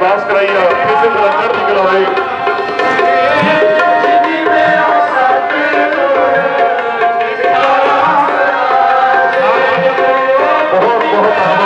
ਅਰਦਾਸ ਕਰਾਈ ਆ ਕਿਸੇ ਤਰ੍ਹਾਂ ਨਿਕਲ ਆਵੇ ਬਹੁਤ ਬਹੁਤ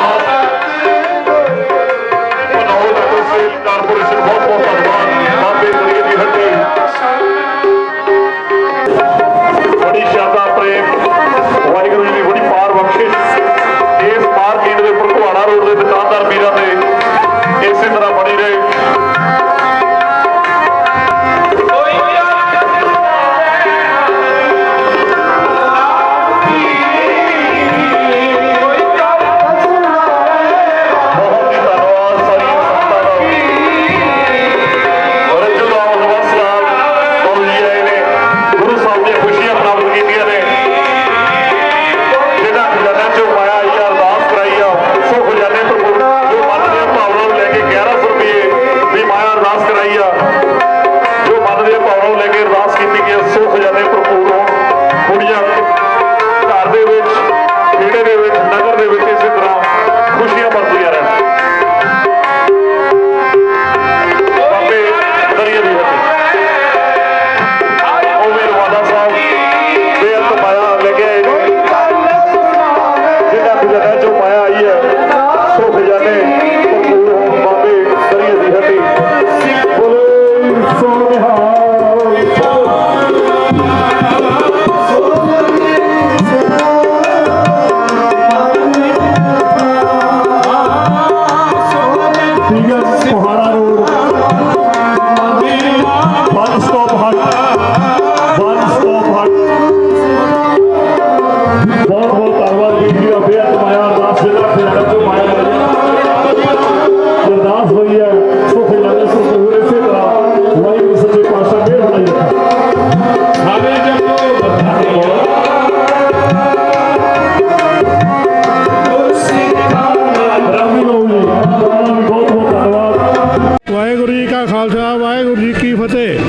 ਵਾਹਿਗੁਰੂ ਜੀ ਕਾ ਖਾਲਸਾ, ਵਾਹਿਗੁਰੂ ਜੀ ਕੀ ਫਤਿਹ।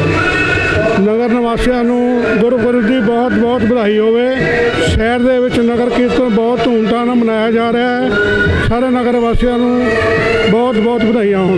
ਨਗਰ ਨਿਵਾਸੀਆਂ ਨੂੰ ਗੁਰਪੁਰਬ ਦੀ ਬਹੁਤ ਬਹੁਤ ਵਧਾਈ ਹੋਵੇ। ਸ਼ਹਿਰ ਦੇ ਵਿੱਚ ਨਗਰ ਕੀਰਤਨ ਬਹੁਤ ਧੂਮਧਾਮ ਨਾਲ ਮਨਾਇਆ ਜਾ ਰਿਹਾ ਹੈ। ਸਾਰੇ ਨਗਰ ਵਾਸੀਆਂ ਨੂੰ ਬਹੁਤ ਬਹੁਤ ਵਧਾਈਆਂ ਹੋਣ।